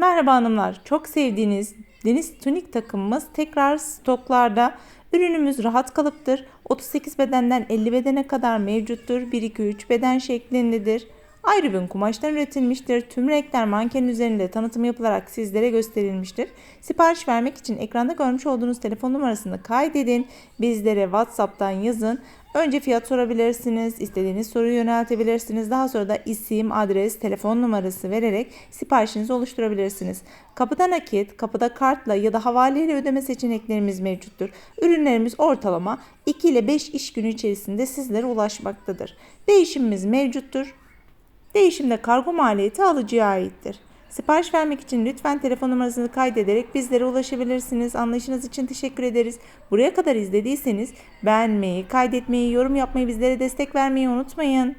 Merhaba hanımlar. Çok sevdiğiniz deniz tunik takımımız tekrar stoklarda. Ürünümüz rahat kalıptır. 38 bedenden 50 bedene kadar mevcuttur. 1-2-3 beden şeklindedir. Ayrı bir kumaştan üretilmiştir. Tüm renkler manken üzerinde tanıtım yapılarak sizlere gösterilmiştir. Sipariş vermek için ekranda görmüş olduğunuz telefon numarasını kaydedin. Bizlere WhatsApp'tan yazın. Önce fiyat sorabilirsiniz, istediğiniz soruyu yöneltebilirsiniz. Daha sonra da isim, adres, telefon numarası vererek siparişinizi oluşturabilirsiniz. Kapıda nakit, kapıda kartla ya da havaleyle ödeme seçeneklerimiz mevcuttur. Ürünlerimiz ortalama 2 ile 5 iş günü içerisinde sizlere ulaşmaktadır. Değişimimiz mevcuttur. Değişimde kargo maliyeti alıcıya aittir. Sipariş vermek için lütfen telefon numarasını kaydederek bizlere ulaşabilirsiniz. Anlayışınız için teşekkür ederiz. Buraya kadar izlediyseniz beğenmeyi, kaydetmeyi, yorum yapmayı, bizlere destek vermeyi unutmayın.